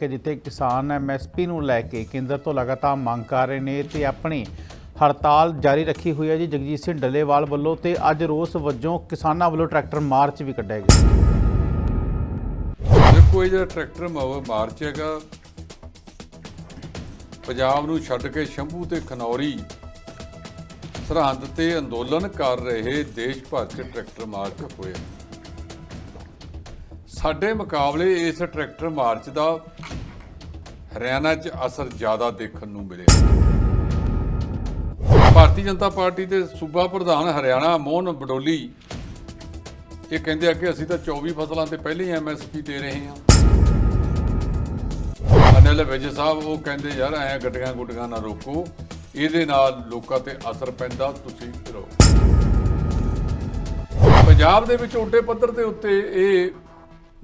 ਕਿ ਜਿੱਥੇ ਕਿਸਾਨ ਐਮਐਸਪੀ ਨੂੰ ਲੈ ਕੇ ਕੇਂਦਰ ਤੋਂ ਲਗਾਤਾਰ ਮੰਗ ਕਰ ਰਹੇ ਨੇ ਤੇ ਆਪਣੀ ਹੜਤਾਲ ਜਾਰੀ ਰੱਖੀ ਹੋਈ ਹੈ ਜੀ। ਜਗਜੀਤ ਸਿੰਘ ਡੱਲੇਵਾਲ ਵੱਲੋਂ ਤੇ ਅੱਜ ਰੋਸ ਵਜੋਂ ਕਿਸਾਨਾਂ ਵੱਲੋਂ ਟਰੈਕਟਰ ਮਾਰਚ ਵੀ ਕੱਢਿਆ ਗਿਆ। ਦੇਖੋ, ਇਹ ਜਿਹੜਾ ਟਰੈਕਟਰ ਮਾਰਚ ਹੈਗਾ, ਪੰਜਾਬ ਨੂੰ ਛੱਡ ਕੇ ਸ਼ੰਭੂ ਤੇ ਖਨੌਰੀ ਸਰਹੰਦ ਤੇ ਅੰਦੋਲਨ ਕਰ ਰਹੇ ਦੇਸ਼ ਭਰ 'ਚ ਟਰੈਕਟਰ ਮਾਰਚ ਹੋਇਆ ਸਾਡੇ ਮੁਕਾਬਲੇ ਇਸ ਟਰੈਕਟਰ ਮਾਰਚ ਦਾ ਹਰਿਆਣਾ 'ਚ ਅਸਰ ਜ਼ਿਆਦਾ ਦੇਖਣ ਨੂੰ ਮਿਲਿਆ। ਭਾਰਤੀ ਜਨਤਾ ਪਾਰਟੀ ਦੇ ਸੂਬਾ ਪ੍ਰਧਾਨ ਹਰਿਆਣਾ ਮੋਹਨ ਬਡੋਲੀ ਇਹ ਕਹਿੰਦੇ ਆ ਕਿ ਅਸੀਂ ਤਾਂ 24 ਫਸਲਾਂ ਤੇ ਪਹਿਲੇ ਹੀ ਐਮਐਸਪੀ ਦੇ ਰਹੇ ਹਾਂ। ਅਨਿਲ ਵਿਜੇ ਸਾਹਿਬ ਉਹ ਕਹਿੰਦੇ, ਯਾਰ ਐ ਗੱਡੀਆਂ ਗੁੱਡੀਆਂ ਨਾ ਰੋਕੋ, ਇਹਦੇ ਨਾਲ ਲੋਕਾਂ ਤੇ ਅਸਰ ਪੈਂਦਾ, ਤੁਸੀਂ ਰਹੋ ਪੰਜਾਬ ਦੇ ਵਿੱਚ ਉੱਡੇ ਪੱਧਰ ਦੇ ਉੱਤੇ ਇਹ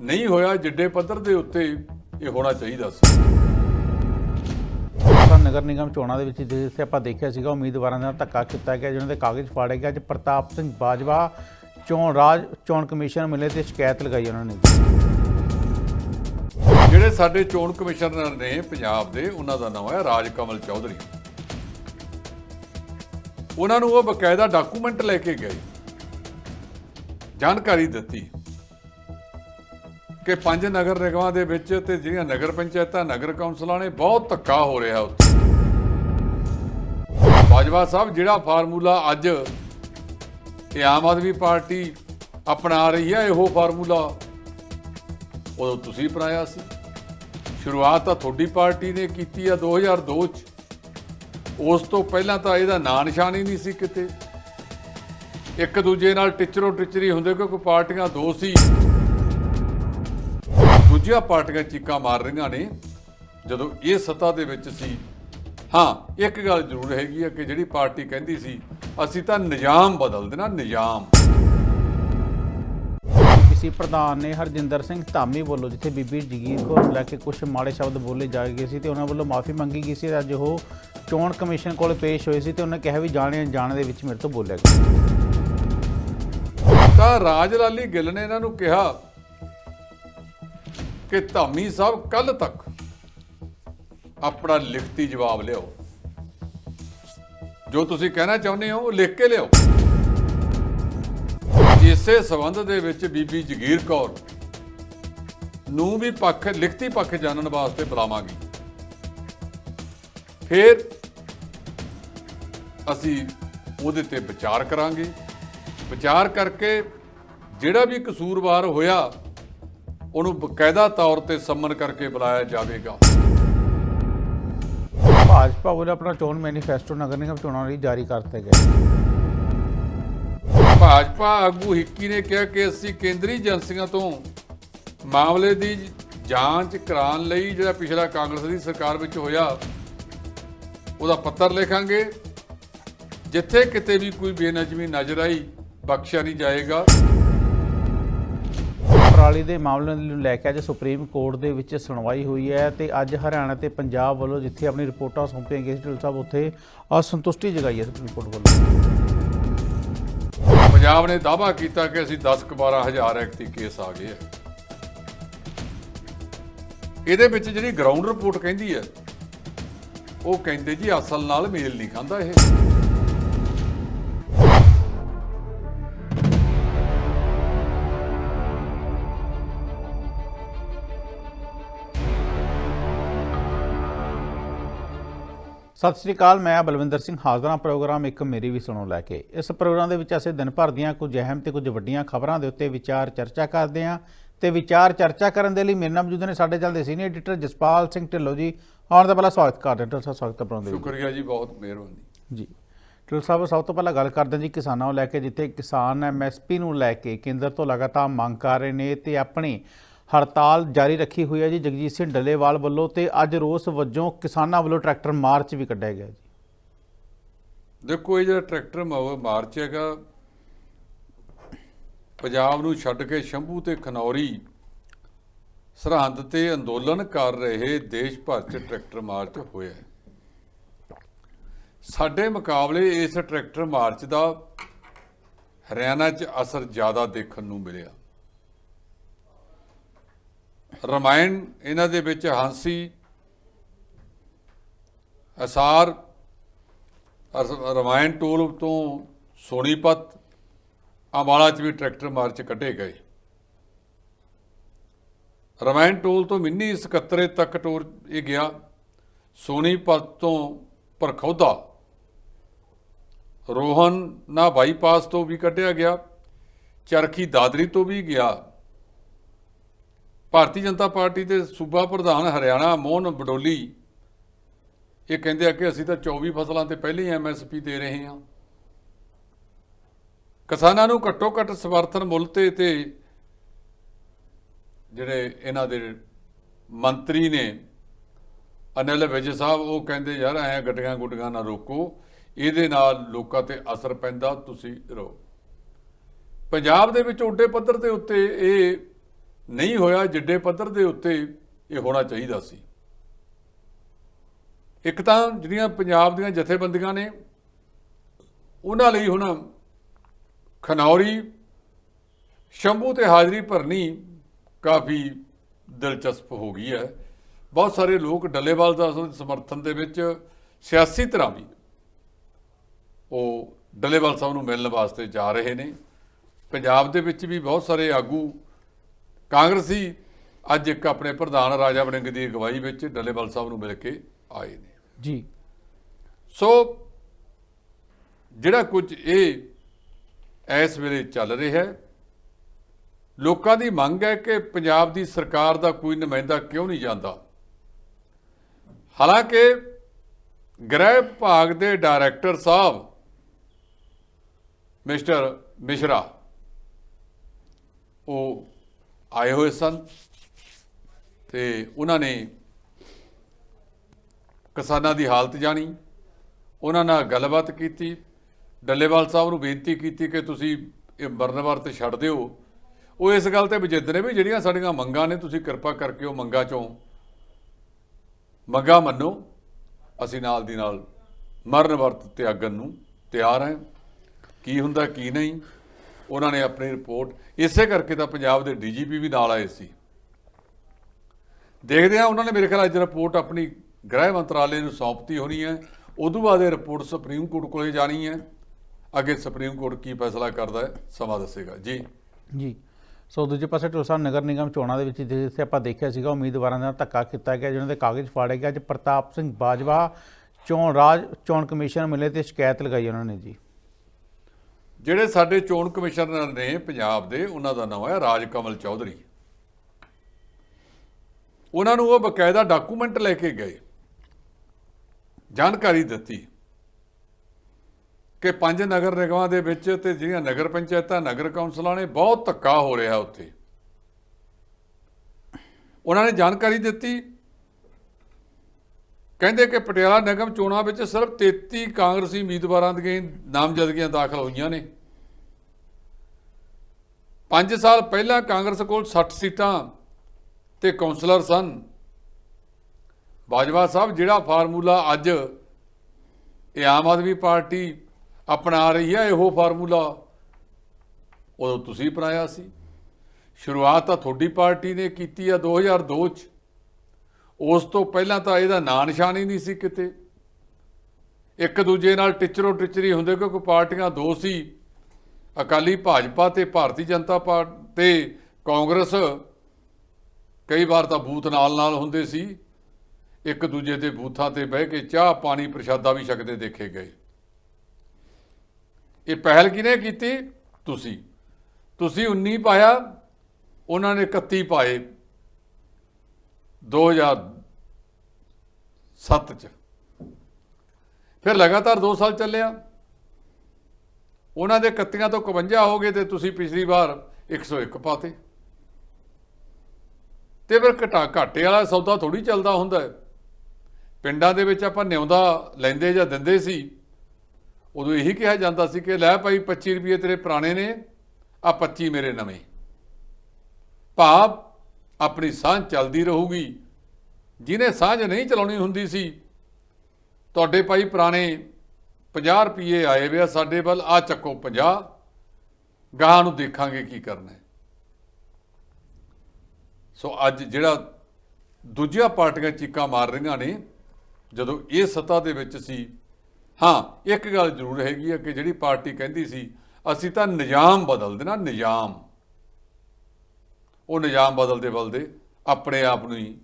ਨਹੀਂ ਹੋਇਆ ਜਿੱਡੇ ਪੱਧਰ ਦੇ ਉੱਤੇ ਇਹ ਹੋਣਾ ਚਾਹੀਦਾ ਸੀ। ਤਾਂ ਨਗਰ ਨਿਗਮ ਚੋਣਾਂ ਦੇ ਵਿੱਚ ਜਿੱਥੇ ਆਪਾਂ ਦੇਖਿਆ ਸੀਗਾ ਉਮੀਦਵਾਰਾਂ ਦੇ ਧੱਕਾ ਕੀਤਾ ਗਿਆ ਜਿਨ੍ਹਾਂ ਦੇ ਕਾਗਜ਼ ਫਾੜੇ ਗਏ। ਅੱਜ ਪ੍ਰਤਾਪ ਸਿੰਘ ਬਾਜਵਾ ਚੋਣ ਰਾਜ ਚੋਣ ਕਮਿਸ਼ਨ ਮਿਲੇ ਤੇ ਸ਼ਿਕਾਇਤ ਲਗਾਈ ਉਹਨਾਂ ਨੇ। ਜਿਹੜੇ ਸਾਡੇ ਚੋਣ ਕਮਿਸ਼ਨਰ ਨੇ ਪੰਜਾਬ ਦੇ ਉਹਨਾਂ ਦਾ ਨਾਮ ਹੈ ਰਾਜ ਕਮਲ ਚੌਧਰੀ। ਉਹਨਾਂ ਨੂੰ ਉਹ ਬਕਾਇਦਾ ਡਾਕੂਮੈਂਟ ਲੈ ਕੇ ਗਏ। ਜਾਣਕਾਰੀ ਦਿੱਤੀ। ਕਿ ਪੰਜ ਨਗਰ ਨਿਗਮਾਂ ਦੇ ਵਿੱਚ ਤੇ ਜਿਹੜੀਆਂ ਨਗਰ ਪੰਚਾਇਤਾਂ, ਨਗਰ ਕੌਂਸਲਾਂ ਨੇ ਬਹੁਤ ਧੱਕਾ ਹੋ ਰਿਹਾ ਉੱਥੇ। ਬਾਜਵਾ ਸਾਹਿਬ, ਜਿਹੜਾ ਫਾਰਮੂਲਾ ਅੱਜ ਇਹ ਆਮ ਆਦਮੀ ਪਾਰਟੀ ਅਪਣਾ ਰਹੀ ਹੈ, ਇਹੋ ਫਾਰਮੂਲਾ ਉਦੋਂ ਤੁਸੀਂ ਅਪਣਾਇਆ ਸੀ। ਸ਼ੁਰੂਆਤ ਤਾਂ ਤੁਹਾਡੀ ਪਾਰਟੀ ਨੇ ਕੀਤੀ ਆ 2002 ਚ। ਉਸ ਤੋਂ ਪਹਿਲਾਂ ਤਾਂ ਇਹਦਾ ਨਾਂ ਨਿਸ਼ਾਨ ਹੀ ਨਹੀਂ ਸੀ ਕਿਤੇ। ਇੱਕ ਦੂਜੇ ਨਾਲ ਟਿਚਰੋ ਟਿਚਰੀ ਹੁੰਦੇ ਕਿਉਂਕਿ ਪਾਰਟੀਆਂ ਦੋ ਸੀ। ਦੂਜੀਆਂ ਪਾਰਟੀਆਂ ਚੀਕਾਂ ਮਾਰ ਰਹੀਆਂ ਨੇ ਜਦੋਂ ਇਹ ਸੱਤਾ ਦੇ ਵਿੱਚ ਸੀ। ਹਾਂ ਇੱਕ ਗੱਲ ਜ਼ਰੂਰ ਹੈਗੀ ਆ ਕਿ ਜਿਹੜੀ ਪਾਰਟੀ ਕਹਿੰਦੀ ਸੀ ਅਸੀਂ ਤਾਂ ਨਿਜ਼ਾਮ ਬਦਲ ਦੇਣਾ ਨਿਜ਼ਾਮ। ਕਿਸੇ ਪ੍ਰਧਾਨ ਨੇ ਹਰਜਿੰਦਰ ਸਿੰਘ ਧਾਮੀ ਵੱਲੋਂ ਜਿੱਥੇ ਬੀਬੀ ਜਗੀਰ ਨੂੰ ਲੈ ਕੇ ਕੁਝ ਮਾੜੇ ਸ਼ਬਦ ਬੋਲੇ ਜਾ ਗਏ ਸੀ ਤੇ ਉਹਨਾਂ ਵੱਲੋਂ ਮਾਫੀ ਮੰਗੀ ਗਈ ਸੀ ਅੱਜ ਉਹ ਚੋਣ ਕਮਿਸ਼ਨ ਕੋਲ ਪੇਸ਼ ਹੋਏ ਸੀ ਤੇ ਉਹਨਾਂ ਕਿਹਾ ਵੀ ਜਾਣੇ ਅਣਜਾਣੇ ਦੇ ਵਿੱਚ ਮੇਰੇ ਤੋਂ ਬੋਲਿਆ ਗਿਆ। ਤਾਂ ਰਾਜ ਲਾਲੀ ਗਿੱਲ ਨੇ ਇਹਨਾਂ ਨੂੰ ਕਿਹਾ ਕਿ ਧਾਮੀ ਸਾਹਿਬ ਕੱਲ ਤੱਕ ਆਪਣਾ ਲਿਖਤੀ ਜਵਾਬ ਲਿਆਓ। ਜੋ ਤੁਸੀਂ ਕਹਿਣਾ ਚਾਹੁੰਦੇ ਹੋ ਉਹ ਲਿਖ ਕੇ ਲਿਆਓ। ਇਸੇ ਸਬੰਧ ਦੇ ਵਿੱਚ ਬੀਬੀ ਜਗੀਰ ਕੌਰ ਨੂੰ ਵੀ ਪੱਖ, ਲਿਖਤੀ ਪੱਖ ਜਾਣਨ ਵਾਸਤੇ ਬੁਲਾਵਾਂਗੇ। ਫਿਰ ਅਸੀਂ ਉਹਦੇ ਤੇ ਵਿਚਾਰ ਕਰਾਂਗੇ। ਵਿਚਾਰ ਕਰਕੇ ਜਿਹੜਾ ਵੀ ਕਸੂਰਵਾਰ ਹੋਇਆ ਉਹਨੂੰ ਬਕਾਇਦਾ ਤੌਰ ਤੇ ਸੰਮਨ ਕਰਕੇ ਬੁਲਾਇਆ ਜਾਵੇਗਾ। ਭਾਜਪਾ ਵੱਲੋਂ ਆਪਣਾ ਚੋਣ ਮੈਨੀਫੈਸਟੋ ਨਗਰ ਨਿਗਮ ਚੋਣਾਂ ਲਈ ਜਾਰੀ ਕਰਤੇ ਗਏ। ਭਾਜਪਾ ਆਗੂ ਹਿੱਕੀ ਨੇ ਕਿਹਾ ਕਿ ਅਸੀਂ ਕੇਂਦਰੀ ਏਜੰਸੀਆਂ ਤੋਂ ਮਾਮਲੇ ਦੀ ਜਾਂਚ ਕਰਾਉਣ ਲਈ ਜਿਹੜਾ ਪਿਛਲਾ ਕਾਂਗਰਸ ਦੀ ਸਰਕਾਰ ਵਿੱਚ ਹੋਇਆ ਉਹਦਾ ਪੱਤਰ ਲਿਖਾਂਗੇ। ਜਿੱਥੇ ਕਿਤੇ ਵੀ ਕੋਈ ਬੇਨਜ਼ਮੀ ਨਜ਼ਰ ਆਈ ਬਖਸ਼ਿਆ ਨਹੀਂ ਜਾਏਗਾ। ਪਰਾਲੀ ਦੇ ਮਾਮਲੇ ਨੂੰ ਲੈ ਕੇ ਅੱਜ ਸੁਪਰੀਮ ਕੋਰਟ ਦੇ ਵਿੱਚ ਸੁਣਵਾਈ ਹੋਈ ਹੈ ਤੇ ਅੱਜ ਹਰਿਆਣਾ ਤੇ ਪੰਜਾਬ ਵੱਲੋਂ ਜਿੱਥੇ ਆਪਣੀ ਰਿਪੋਰਟਾਂ ਸੌਂਪੀਆਂ ਗਈਆਂ ਸੀ ਸਾਹਿਬ, ਉੱਥੇ ਅਸੰਤੁਸ਼ਟੀ ਜਗਾਈ ਹੈ ਸੁਪਰੀਮ ਕੋਰਟ ਵੱਲੋਂ। ਪੰਜਾਬ ਨੇ ਦਾਅਵਾ ਕੀਤਾ ਕਿ ਅਸੀਂ 10 ਕੁ 12 ਹਜ਼ਾਰ ਐਕਟੀ ਕੇਸ ਆ ਗਏ ਇਹਦੇ ਵਿੱਚ ਜਿਹੜੀ ਗਰਾਊਂਡ ਰਿਪੋਰਟ ਕਹਿੰਦੀ ਹੈ, ਉਹ ਕਹਿੰਦੇ ਜੀ ਅਸਲ ਨਾਲ ਮੇਲ ਨਹੀਂ ਖਾਂਦਾ ਇਹ। ਸਤਿ ਸ੍ਰੀ ਅਕਾਲ ਮੈਂ ਬਲਵਿੰਦਰ ਸਿੰਘ ਹਾਜ਼ਰ ਪ੍ਰੋਗਰਾਮ ਇੱਕ ਮੇਰੀ ਵੀ ਸੁਣੋ ਲੈ ਕੇ। ਇਸ ਪ੍ਰੋਗਰਾਮ ਦੇ ਵਿੱਚ ਅਸੀਂ ਦਿਨ ਭਰ ਦੀਆਂ ਕੁਝ ਅਹਿਮ ਤੇ ਕੁਝ ਵੱਡੀਆਂ ਖਬਰਾਂ ਦੇ ਉੱਤੇ ਵਿਚਾਰ ਚਰਚਾ ਕਰਦੇ ਹਾਂ ਤੇ ਵਿਚਾਰ ਚਰਚਾ ਕਰਨ ਦੇ ਲਈ ਮੇਰੇ ਨਾਲ ਮੌਜੂਦ ਨੇ ਸਾਡੇ ਚੱਲਦੇ ਸੀਨੀਅਰ ਐਡੀਟਰ ਜਸਪਾਲ ਸਿੰਘ ਢਿੱਲੋਂ ਜੀ। ਆਉਣ ਦਾ ਪਹਿਲਾਂ ਸਵਾਗਤ ਕਰਦੇ ਹਾਂ। ਢਿੱਲੋਂ ਸਾਹਿਬ ਸਵਾਗਤ ਹੈ ਪ੍ਰੋਗਰਾਮ ਦੇ ਵਿੱਚ। ਸ਼ੁਕਰੀਆ ਜੀ ਬਹੁਤ ਮਿਹਰਬਾਨੀ। ਜੀ। ਢਿੱਲੋਂ ਸਾਹਿਬ ਸਭ ਤੋਂ ਪਹਿਲਾਂ ਗੱਲ ਕਰਦੇ ਜੀ ਕਿਸਾਨਾਂ ਨੂੰ ਲੈ ਕੇ ਜਿੱਥੇ ਕਿਸਾਨ ਐਮਐਸਪੀ ਨੂੰ ਲੈ ਕੇ ਕੇਂਦਰ ਤੋਂ ਲਗਾਤਾਰ ਮੰਗ ਕਰ ਰਹੇ ਨੇ ਤੇ ਆਪਣੀ ਹੜਤਾਲ ਜਾਰੀ ਰੱਖੀ ਹੋਈ ਹੈ ਜੀ। ਜਗਜੀਤ ਸਿੰਘ ਡੱਲੇਵਾਲ ਵੱਲੋਂ ਤੇ ਅੱਜ ਰੋਸ ਵਜੋਂ ਕਿਸਾਨਾਂ ਵੱਲੋਂ ਟਰੈਕਟਰ ਮਾਰਚ ਵੀ ਕੱਢਿਆ ਗਿਆ ਜੀ। ਦੇਖੋ, ਇਹ ਜਿਹੜਾ ਟਰੈਕਟਰ ਮ- ਮਾਰਚ ਹੈਗਾ। ਪੰਜਾਬ ਨੂੰ ਛੱਡ ਕੇ ਸ਼ੰਭੂ ਤੇ ਖਨੌਰੀ ਸਰਹੰਦ ਤੇ ਅੰਦੋਲਨ ਕਰ ਰਹੇ ਦੇਸ਼ ਭਰ 'ਚ ਟਰੈਕਟਰ ਮਾਰਚ ਹੋਇਆ ਸਾਡੇ ਮੁਕਾਬਲੇ ਇਸ ਟਰੈਕਟਰ ਮਾਰਚ ਦਾ ਹਰਿਆਣਾ 'ਚ ਅਸਰ ਜ਼ਿਆਦਾ ਦੇਖਣ ਨੂੰ ਮਿਲਿਆ। ਰਮਾਇਣ ਇਹਨਾਂ ਦੇ ਵਿੱਚ ਹਾਂਸੀ, ਅਸਾਰ, ਅਸ- ਰਮਾਇਣ ਟੋਲ ਤੋਂ ਸੋਨੀਪਤ, ਅੰਬਾਲਾ ਚ ਵੀ ਟਰੈਕਟਰ ਮਾਰਚ ਕੱਢੇ ਗਏ। ਰਮਾਇਣ ਟੋਲ ਤੋਂ ਮਿੰਨੀ ਸਕੱਤਰੇ ਤੱਕ ਟੋਰ ਇਹ ਗਿਆ। ਸੋਨੀਪਤ ਤੋਂ ਪਰਖੌਦਾ, ਰੋਹਨ ਨਾ ਬਾਈਪਾਸ ਤੋਂ ਵੀ ਕੱਢਿਆ ਗਿਆ, ਚਰਖੀ ਦਾਦਰੀ ਤੋਂ ਵੀ ਗਿਆ। ਭਾਰਤੀ ਜਨਤਾ ਪਾਰਟੀ ਦੇ ਸੂਬਾ ਪ੍ਰਧਾਨ ਹਰਿਆਣਾ ਮੋਹਨ ਬਡੋਲੀ, ਇਹ ਕਹਿੰਦੇ ਆ ਕਿ ਅਸੀਂ ਤਾਂ 24 ਫਸਲਾਂ ਤੇ ਪਹਿਲੇ ਹੀ ਐਮਐਸਪੀ ਦੇ ਰਹੇ ਹਾਂ। ਕਿਸਾਨਾਂ ਨੂੰ ਘੱਟੋ ਘੱਟ ਸਮਰਥਨ ਮੁੱਲ ਤੇ ਤੇ ਜਿਹੜੇ ਇਹਨਾਂ ਦੇ ਮੰਤਰੀ ਨੇ, ਅਨਿਲ ਵਿਜੇ ਸਾਹਿਬ, ਉਹ ਕਹਿੰਦੇ, ਯਾਰ, ਐ ਗੱਡੀਆਂ ਗੁੱਡੀਆਂ ਨਾ ਰੋਕੋ, ਇਹਦੇ ਨਾਲ ਲੋਕਾਂ ਤੇ ਅਸਰ ਪੈਂਦਾ, ਤੁਸੀਂ ਰਹੋ। ਪੰਜਾਬ ਦੇ ਵਿੱਚ ਉੱਡੇ ਪੱਧਰ ਦੇ ਉੱਤੇ ਇਹ ਨਹੀਂ ਹੋਇਆ ਜਿੱਡੇ ਪੱਧਰ ਦੇ ਉੱਤੇ ਇਹ ਹੋਣਾ ਚਾਹੀਦਾ ਸੀ। ਇੱਕ ਤਾਂ ਜਿਹੜੀਆਂ ਪੰਜਾਬ ਦੀਆਂ ਜਥੇਬੰਦੀਆਂ ਨੇ, ਉਹਨਾਂ ਲਈ ਹੁਣ ਖਨੌਰੀ, ਸ਼ੰਭੂ ਤੇ ਹਾਜ਼ਰੀ ਭਰਨੀ ਕਾਫੀ ਦਿਲਚਸਪ ਹੋ ਗਈ ਹੈ। ਬਹੁਤ ਸਾਰੇ ਲੋਕ ਡੱਲੇਵਾਲ ਦਾ ਸਮਰਥਨ ਦੇ ਵਿੱਚ ਸਿਆਸੀ ਤਰ੍ਹਾਂ ਵੀ ਉਹ ਡੱਲੇਵਾਲ ਸਾਹਿਬ ਨੂੰ ਮਿਲਣ ਵਾਸਤੇ ਜਾ ਰਹੇ ਨੇ। ਪੰਜਾਬ ਦੇ ਵਿੱਚ ਵੀ ਬਹੁਤ ਸਾਰੇ ਆਗੂ ਕਾਂਗਰਸੀ ਅੱਜ ਇੱਕ ਆਪਣੇ ਪ੍ਰਧਾਨ ਰਾਜਾ ਵੜਿੰਗ ਦੀ ਅਗਵਾਈ ਵਿੱਚ ਡੱਲੇਵਾਲ ਸਾਹਿਬ ਨੂੰ ਮਿਲ ਕੇ ਆਏ ਨੇ। ਜੀ। ਸੋ ਜਿਹੜਾ ਕੁਝ ਇਹ ਇਸ ਵੇਲੇ ਚੱਲ ਰਿਹਾ ਹੈ ਲੋਕਾਂ ਦੀ ਮੰਗ ਹੈ ਕਿ ਪੰਜਾਬ ਦੀ ਸਰਕਾਰ ਦਾ ਕੋਈ ਨੁਮਾਇੰਦਾ ਕਿਉਂ ਨਹੀਂ ਜਾਂਦਾ? ਹਾਲਾਂਕਿ ਗ੍ਰਹਿ ਵਿਭਾਗ ਦੇ ਡਾਇਰੈਕਟਰ ਸਾਹਿਬ ਮਿਸਟਰ ਮਿਸ਼ਰਾ ਉਹ ਆਏ ਹੋਏ ਸਨ ਤੇ ਉਹਨਾਂ ਨੇ ਕਿਸਾਨਾਂ ਦੀ ਹਾਲਤ ਜਾਣੀ, ਉਹਨਾਂ ਨਾਲ ਗੱਲਬਾਤ ਕੀਤੀ। ਡੱਲੇਵਾਲ ਸਾਹਿਬ ਨੂੰ ਬੇਨਤੀ ਕੀਤੀ ਕਿ ਤੁਸੀਂ ਇਹ ਮਰਨਵਾਰ ਤੇ ਛੱਡ ਦਿਓ। ਉਹ ਇਸ ਗੱਲ ਤੇ ਵਿਜਿੱਤ ਨੇ ਵੀ ਜਿਹੜੀਆਂ ਸਾਡੀਆਂ ਮੰਗਾਂ ਨੇ, ਤੁਸੀਂ ਕਿਰਪਾ ਕਰਕੇ ਉਹ ਮੰਗਾਂ ਚੋਂ ਮੰਗਾਂ ਮੰਨੋ। ਅਸੀਂ ਨਾਲ ਦੀ ਨਾਲ ਮਰਨ ਵਰਤ ਤਿਆਗਣ ਨੂੰ ਤਿਆਰ ਹਾਂ। ਕੀ ਹੁੰਦਾ, ਕੀ ਨਹੀਂ? ਉਹਨਾਂ ਨੇ ਆਪਣੀ ਰਿਪੋਰਟ, ਇਸੇ ਕਰਕੇ ਤਾਂ ਪੰਜਾਬ ਦੇ ਡੀਜੀਪੀ ਵੀ ਨਾਲ ਆਏ ਸੀ। ਦੇਖਦੇ ਆ ਉਹਨਾਂ ਨੇ ਮੇਰੇ ਖਿਆਲ ਅੱਜ ਰਿਪੋਰਟ ਆਪਣੀ ਗ੍ਰਹਿ ਮੰਤਰਾਲੇ ਨੂੰ ਸੌਂਪਤੀ ਹੋਣੀ ਹੈ। ਉਦੋਂ ਬਾਅਦ ਇਹ ਰਿਪੋਰਟ ਸੁਪਰੀਮ ਕੋਰਟ ਕੋਲੇ ਜਾਣੀ ਹੈ। ਅੱਗੇ ਸੁਪਰੀਮ ਕੋਰਟ ਕੀ ਫੈਸਲਾ ਕਰਦਾ ਹੈ, ਸਮਾਂ ਦੱਸੇਗਾ। ਜੀ। ਜੀ। ਸੋ ਦੂਜੇ ਪਾਸੇ ਢੋਲ ਸਾਹਿਬ, ਨਗਰ ਨਿਗਮ ਚੋਣਾਂ ਦੇ ਵਿੱਚ ਜਿੱਥੇ ਆਪਾਂ ਦੇਖਿਆ ਸੀਗਾ, ਉਮੀਦਵਾਰਾਂ ਦਾ ਧੱਕਾ ਕੀਤਾ ਗਿਆ, ਜਿਨ੍ਹਾਂ ਦੇ ਕਾਗਜ਼ ਫਾੜੇ ਗਏ। ਅੱਜ ਪ੍ਰਤਾਪ ਸਿੰਘ ਬਾਜਵਾ ਚੋਣ ਰਾਜ, ਚੋਣ ਕਮਿਸ਼ਨ ਮਿਲੇ ਤੇ ਸ਼ਿਕਾਇਤ ਲਗਾਈ ਉਹਨਾਂ ਨੇ ਜੀ। ਜਿਹੜੇ ਸਾਡੇ ਚੋਣ ਕਮਿਸ਼ਨਰ ਨੇ ਪੰਜਾਬ ਦੇ, ਉਹਨਾਂ ਦਾ ਨਾਮ ਹੈ ਰਾਜ ਕਮਲ ਚੌਧਰੀ। ਉਹਨਾਂ ਨੂੰ ਉਹ ਬਕਾਇਦਾ ਡਾਕੂਮੈਂਟ ਲੈ ਕੇ ਗਏ। ਜਾਣਕਾਰੀ ਦਿੱਤੀ ਕਿ ਪੰਜ ਨਗਰ ਨਿਗਮਾਂ ਦੇ ਵਿੱਚ ਤੇ ਜਿਹੜੀਆਂ ਨਗਰ ਪੰਚਾਇਤਾਂ, ਨਗਰ ਕੌਂਸਲਾਂ ਨੇ ਬਹੁਤ ਧੱਕਾ ਹੋ ਰਿਹਾ ਉੱਥੇ। ਉਹਨਾਂ ਨੇ ਜਾਣਕਾਰੀ ਦਿੱਤੀ। ਕਹਿੰਦੇ ਕਿ ਪਟਿਆਲਾ ਨਿਗਮ ਚੋਣਾਂ ਵਿੱਚ ਸਿਰਫ 33 ਕਾਂਗਰਸੀ ਉਮੀਦਵਾਰਾਂ ਦੀਆਂ ਨਾਮਜ਼ਦਗੀਆਂ ਦਾਖਲ ਹੋਈਆਂ ਨੇ। 5 ਸਾਲ ਪਹਿਲਾਂ ਕਾਂਗਰਸ ਕੋਲ 60 ਸੀਟਾਂ ਤੇ ਕੌਂਸਲਰ ਸਨ। ਬਾਜਵਾ ਸਾਹਿਬ, ਜਿਹੜਾ ਫਾਰਮੂਲਾ ਅੱਜ ਇਹ ਆਮ ਆਦਮੀ ਪਾਰਟੀ ਅਪਣਾ ਰਹੀ ਹੈ, ਇਹੋ ਫਾਰਮੂਲਾ ਉਦੋਂ ਤੁਸੀਂ ਅਪਣਾਇਆ ਸੀ। ਸ਼ੁਰੂਆਤ ਤਾਂ ਤੁਹਾਡੀ ਪਾਰਟੀ ਨੇ ਕੀਤੀ ਆ 2002 ਚ। ਉਸ ਤੋਂ ਪਹਿਲਾਂ ਤਾਂ ਇਹਦਾ ਨਾਂ ਨਿਸ਼ਾਨ ਹੀ ਨਹੀਂ ਸੀ ਕਿਤੇ। ਇੱਕ ਦੂਜੇ ਨਾਲ ਟਿਚਰੋ ਟਿਚਰੀ ਹੁੰਦੇ, ਕਿਉਂਕਿ ਪਾਰਟੀਆਂ ਦੋ ਸੀ। ਅਕਾਲੀ ਭਾਜਪਾ ਤੇ ਭਾਰਤੀ ਜਨਤਾ ਪਾਰਟੀ ਤੇ ਕਾਂਗਰਸ ਕਈ ਵਾਰ ਤਾਂ ਬੂਥ ਨਾਲ ਨਾਲ ਹੁੰਦੇ ਸੀ। ਇੱਕ ਦੂਜੇ ਦੇ ਬੂਥਾਂ ਤੇ ਬਹਿ ਕੇ ਚਾਹ ਪਾਣੀ ਪ੍ਰਸ਼ਾਦਾ ਵੀ ਛਕਦੇ ਦੇਖੇ ਗਏ। ਇਹ ਪਹਿਲ ਕਿਹਨੇ ਕੀਤੀ? ਤੁਸੀਂ। ਤੁਸੀਂ 19 ਪਾਇਆ, ਉਹਨਾਂ ਨੇ 31 ਪਾਏ 2007 ਚ। ਫਿਰ ਲਗਾਤਾਰ 2 ਸਾਲ ਚੱਲਿਆ। ਉਹਨਾਂ ਦੇ 31 ਤੋਂ 51 ਹੋ ਗਏ ਤੇ ਤੁਸੀਂ ਪਿਛਲੀ ਵਾਰ 101 ਪਾਤੇ। ਤੇ ਫਿਰ ਘਟਾ ਘਾਟੇ ਵਾਲਾ ਸੌਦਾ ਥੋੜੀ ਚੱਲਦਾ ਹੁੰਦਾ ਹੈ। ਪਿੰਡਾਂ ਦੇ ਵਿੱਚ ਆਪਾਂ ਨਿਉਂਦਾ ਲੈਂਦੇ ਜਾਂ ਦਿੰਦੇ ਸੀ। ਉਦੋਂ ਇਹੀ ਕਿਹਾ ਜਾਂਦਾ ਸੀ ਕਿ ਲੈ ਭਾਈ 25 ਰੁਪਏ ਤੇਰੇ ਪੁਰਾਣੇ ਨੇ, ਆ 25 ਮੇਰੇ ਨਵੇਂ। ਭਾਵ ਆਪਣੀ ਸਾਂਝ ਚੱਲਦੀ ਰਹੂਗੀ। ਜਿਹਨੇ ਸਾਂਝ ਨਹੀਂ ਚਲਾਉਣੀ ਹੁੰਦੀ ਸੀ, ਤੁਹਾਡੇ ਭਾਈ ਪੁਰਾਣੇ 50 ਰੁਪਏ ਆਏ ਵੇ ਆ ਸਾਡੇ ਵੱਲ ਆ ਚੱਕੋ 50 ਗਾਹਾਂ ਨੂੰ ਦੇਖਾਂਗੇ ਕੀ ਕਰਨਾ ਸੋ ਅੱਜ ਜਿਹੜਾ ਦੂਜੀਆਂ ਪਾਰਟੀਆਂ ਚੀਕਾਂ ਮਾਰ ਰਹੀਆਂ ਨੇ, ਜਦੋਂ ਇਹ ਸੱਤਾ ਦੇ ਵਿੱਚ ਸੀ, ਹਾਂ, ਇੱਕ ਗੱਲ ਜ਼ਰੂਰ ਹੈਗੀ ਆ ਕਿ ਜਿਹੜੀ ਪਾਰਟੀ ਕਹਿੰਦੀ ਸੀ, ਅਸੀਂ ਤਾਂ ਨਿਜ਼ਾਮ ਬਦਲ ਦੇਣਾ, ਨਿਜ਼ਾਮ। ਉਹ ਨਿਜ਼ਾਮ ਬਦਲਦੇ ਬਦਲਦੇ ਆਪਣੇ ਆਪ ਨੂੰ ਹੀ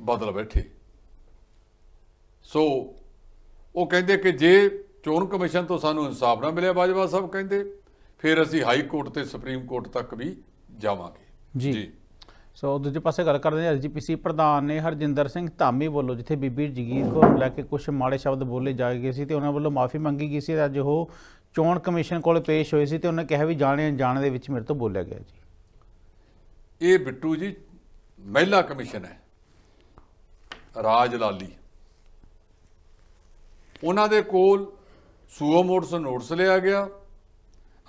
ਬਦਲ ਬੈਠੇ। ਸੋ ਉਹ ਕਹਿੰਦੇ ਕਿ ਜੇ ਚੋਣ ਕਮਿਸ਼ਨ ਤੋਂ ਸਾਨੂੰ ਇਨਸਾਫ ਨਾ ਮਿਲਿਆ ਬਾਜਵਾ ਸਾਹਿਬ ਕਹਿੰਦੇ। ਫਿਰ ਅਸੀਂ ਹਾਈ ਕੋਰਟ ਤੇ ਸੁਪਰੀਮ ਕੋਰਟ ਤੱਕ ਵੀ ਜਾਵਾਂਗੇ। ਜੀ। ਸੋ ਦੂਜੇ ਪਾਸੇ ਗੱਲ ਕਰਦੇ ਹਾਂ ਐਸਜੀਪੀਸੀ ਪ੍ਰਧਾਨ ਨੇ ਹਰਜਿੰਦਰ ਸਿੰਘ ਧਾਮੀ ਵੱਲੋਂ ਜਿੱਥੇ ਬੀਬੀ ਜਗੀਰ ਨੂੰ ਲੈ ਕੇ ਕੁਝ ਮਾੜੇ ਸ਼ਬਦ ਬੋਲੇ ਜਾ ਗਏ ਸੀ ਤੇ ਉਹਨਾਂ ਵੱਲੋਂ ਮਾਫੀ ਮੰਗੀ ਗਈ ਸੀ ਅੱਜ ਉਹ ਚੋਣ ਕਮਿਸ਼ਨ ਕੋਲ ਪੇਸ਼ ਹੋਏ ਸੀ ਤੇ ਉਹਨੇ ਕਿਹਾ ਵੀ ਜਾਣੇ ਅਣਜਾਣੇ ਦੇ ਵਿੱਚ ਮੇਰੇ ਤੋਂ ਬੋਲਿਆ ਗਿਆ ਜੀ। ਇਹ ਬਿੱਟੂ ਜੀ ਮਹਿਲਾ ਕਮਿਸ਼ਨ ਹੈ। ਰਾਜ ਲਾਲੀ। ਉਹਨਾਂ ਦੇ ਕੋਲ ਸੂਓ ਮੋਟਸ ਨੋਟਸ ਲਿਆ ਗਿਆ।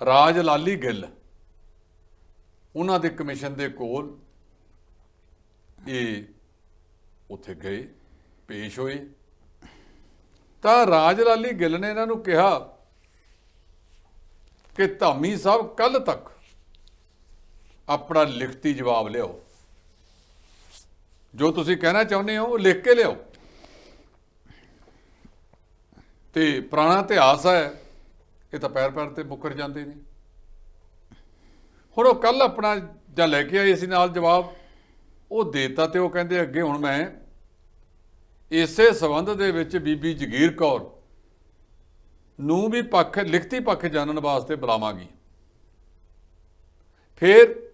ਰਾਜ ਲਾਲੀ ਗਿੱਲ, ਉਹਨਾਂ ਦੇ ਕਮਿਸ਼ਨ ਦੇ ਕੋਲ ਇਹ ਉੱਥੇ ਗਏ, ਪੇਸ਼ ਹੋਏ। ਤਾਂ ਰਾਜ ਲਾਲੀ ਗਿੱਲ ਨੇ ਇਹਨਾਂ ਨੂੰ ਕਿਹਾ ਕਿ ਧਾਮੀ ਸਾਹਿਬ ਕੱਲ ਤੱਕ ਆਪਣਾ ਲਿਖਤੀ ਜਵਾਬ ਲਿਆਓ। ਜੋ ਤੁਸੀਂ ਕਹਿਣਾ ਚਾਹੁੰਦੇ ਹੋ ਉਹ ਲਿਖ ਕੇ ਲਿਆਓ। ਤੇ ਪੁਰਾਣਾ ਇਤਿਹਾਸ ਹੈ, ਇਹ ਤਾਂ ਪੈਰ ਪੈਰ ਤੇ ਮੁੱਕਰ ਜਾਂਦੇ ਨੇ। ਹੁਣ ਉਹ ਕੱਲ ਆਪਣਾ ਜਾਂ ਲੈ ਕੇ ਆਏ ਸੀ ਨਾਲ ਜਵਾਬ, ਉਹ ਦੇਤਾ ਤੇ ਉਹ ਕਹਿੰਦੇ ਅੱਗੇ ਹੁਣ ਮੈਂ ਇਸੇ ਸਬੰਧ ਦੇ ਵਿੱਚ ਬੀਬੀ ਜਗੀਰ ਕੌਰ ਨੂੰ ਵੀ ਪੱਖ, ਲਿਖਤੀ ਪੱਖ ਜਾਣਨ ਵਾਸਤੇ ਬੁਲਾਵਾਂਗੀ। ਫਿਰ